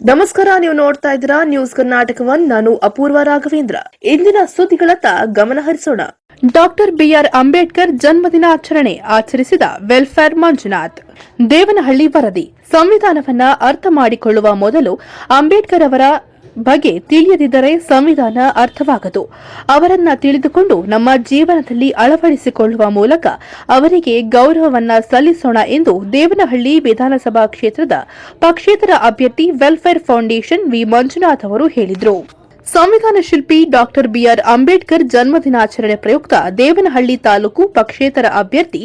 ನಮಸ್ಕಾರ ನೀವು ನೋಡ್ತಾ ಇದ್ದೀರಾ ನ್ಯೂಸ್ ಕರ್ನಾಟಕವನ್ನು ನಾನು ಅಪೂರ್ವ ರಾಘವೇಂದ್ರ. ಇಂದಿನ ಸುದ್ದಿಗಳತ್ತ ಗಮನ ಹರಿಸೋಣ ಡಾಕ್ಟರ್ ಬಿಆರ್ ಅಂಬೇಡ್ಕರ್ ಜನ್ಮದಿನಾಚರಣೆ ಆಚರಿಸಿದ ವೆಲ್ಫೇರ್ ಮಂಜುನಾಥ್. ದೇವನಹಳ್ಳಿ ವರದಿ. ಸಂವಿಧಾನವನ್ನ ಅರ್ಥ ಮಾಡಿಕೊಳ್ಳುವ ಮೊದಲು ಅಂಬೇಡ್ಕರ್ ಅವರ ಬಗ್ಗೆ ತಿಳಿಯದಿದ್ದರೆ ಸಂವಿಧಾನ ಅರ್ಥವಾಗದು. ಅವರನ್ನ ತಿಳಿದುಕೊಂಡು ನಮ್ಮ ಜೀವನದಲ್ಲಿ ಅಳವಡಿಸಿಕೊಳ್ಳುವ ಮೂಲಕ ಅವರಿಗೆ ಗೌರವವನ್ನ ಸಲ್ಲಿಸೋಣ ಎಂದು ದೇವನಹಳ್ಳಿ ವಿಧಾನಸಭಾ ಕ್ಷೇತ್ರದ ಪಕ್ಷೇತರ ಅಭ್ಯರ್ಥಿ ವೆಲ್ಫೇರ್ ಫೌಂಡೇಶನ್ ವಿ ಮಂಜುನಾಥ್ ಅವರು ಹೇಳಿದರು. ಸಂವಿಧಾನ ಶಿಲ್ಪಿ ಡಾಕ್ಟರ್ ಬಿಆರ್ ಅಂಬೇಡ್ಕರ್ ಜನ್ಮದಿನಾಚರಣೆ ಪ್ರಯುಕ್ತ ದೇವನಹಳ್ಳಿ ತಾಲೂಕು ಪಕ್ಷೇತರ ಅಭ್ಯರ್ಥಿ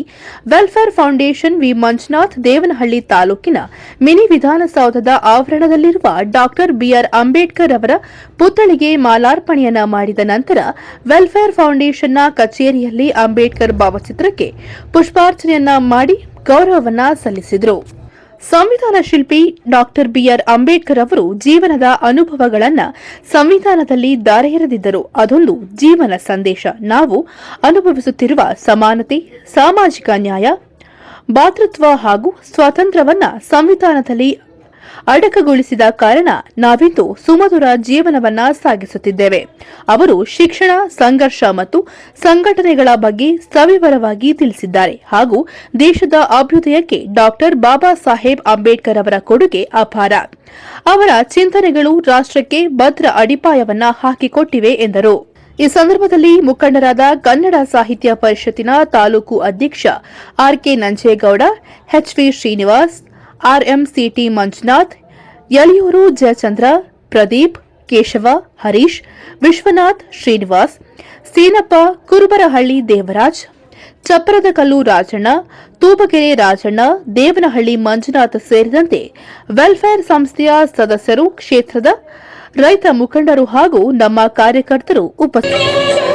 welfare foundation V Manjunath Devanahalli ತಾಲೂಕಿನ ಮಿನಿ ವಿಧಾನಸೌಧದ ಆವರಣದಲ್ಲಿರುವ ಡಾಕ್ಟರ್ ಬಿಆರ್ ಅಂಬೇಡ್ಕರ್ ಅವರ ಪುತ್ಥಳಿಗೆ ಮಾಲಾರ್ಪಣೆಯನ್ನ ಮಾಡಿದ ನಂತರ ವೆಲ್ಫೇರ್ ಫೌಂಡೇಶನ್ನ ಕಚೇರಿಯಲ್ಲಿ ಅಂಬೇಡ್ಕರ್ ಭಾವಚಿತ್ರಕ್ಕೆ ಪುಷ್ಪಾರ್ಚನೆಯನ್ನ ಮಾಡಿ ಗೌರವವನ್ನ ಸಲ್ಲಿಸಿದರು. ಸಂವಿಧಾನ ಶಿಲ್ಪಿ ಡಾಕ್ಟರ್ ಬಿಆರ್ ಅಂಬೇಡ್ಕರ್ ಅವರು ಜೀವನದ ಅನುಭವಗಳನ್ನು ಸಂವಿಧಾನದಲ್ಲಿ ದಾರೆ ಎರೆದಿದ್ದರು ಅದೊಂದು ಜೀವನ ಸಂದೇಶ. ನಾವು ಅನುಭವಿಸುತ್ತಿರುವ ಸಮಾನತೆ, ಸಾಮಾಜಿಕ ನ್ಯಾಯ, ಭಾತೃತ್ವ ಹಾಗೂ ಸ್ವಾತಂತ್ರ್ಯವನ್ನ ಸಂವಿಧಾನದಲ್ಲಿ ಅಡಕಗೊಳಿಸಿದ ಕಾರಣ ನಾವಿಂದು ಸುಮಧುರ ಜೀವನವನ್ನ ಸಾಗಿಸುತ್ತಿದ್ದೇವೆ. ಅವರು ಶಿಕ್ಷಣ, ಸಂಘರ್ಷ ಮತ್ತು ಸಂಘಟನೆಗಳ ಬಗ್ಗೆ ಸವಿವರವಾಗಿ ತಿಳಿಸಿದ್ದಾರೆ ಹಾಗೂ ದೇಶದ ಅಭ್ಯುದಯಕ್ಕೆ ಡಾಕ್ಟರ್ ಬಾಬಾ ಸಾಹೇಬ್ ಅಂಬೇಡ್ಕರ್ ಅವರ ಕೊಡುಗೆ ಅಪಾರ ಅವರ ಚಿಂತನೆಗಳು ರಾಷ್ಟ್ರಕ್ಕೆ ಭದ್ರ ಅಡಿಪಾಯವನ್ನ ಹಾಕಿಕೊಟ್ಟಿವೆ ಎಂದರು. ಈ ಸಂದರ್ಭದಲ್ಲಿ ಮುಖಂಡರಾದ ಕನ್ನಡ ಸಾಹಿತ್ಯ ಪರಿಷತ್ತಿನ ತಾಲೂಕು ಅಧ್ಯಕ್ಷ RK Nanjegowda HV Srinivas RMCT Manjunath Yaliyur Jayachandra, Pradeep, Keshava, Harish, Vishwanath Srinivas, Seenappa, Kurubarahalli Devaraj Chapparadakallu Rajanna, Tubagere Rajanna, Devanahalli Manjunath ಸೇರಿದಂತೆ ವೆಲ್ಫೇರ್ ಸಂಸ್ಥೆಯ ಸದಸ್ಯರು ಕ್ಷೇತ್ರದ ರೈತ ಮುಖಂಡರು ಹಾಗೂ ನಮ್ಮ ಕಾರ್ಯಕರ್ತರು ಉಪಸ್ಥಿತರಿದ್ದರು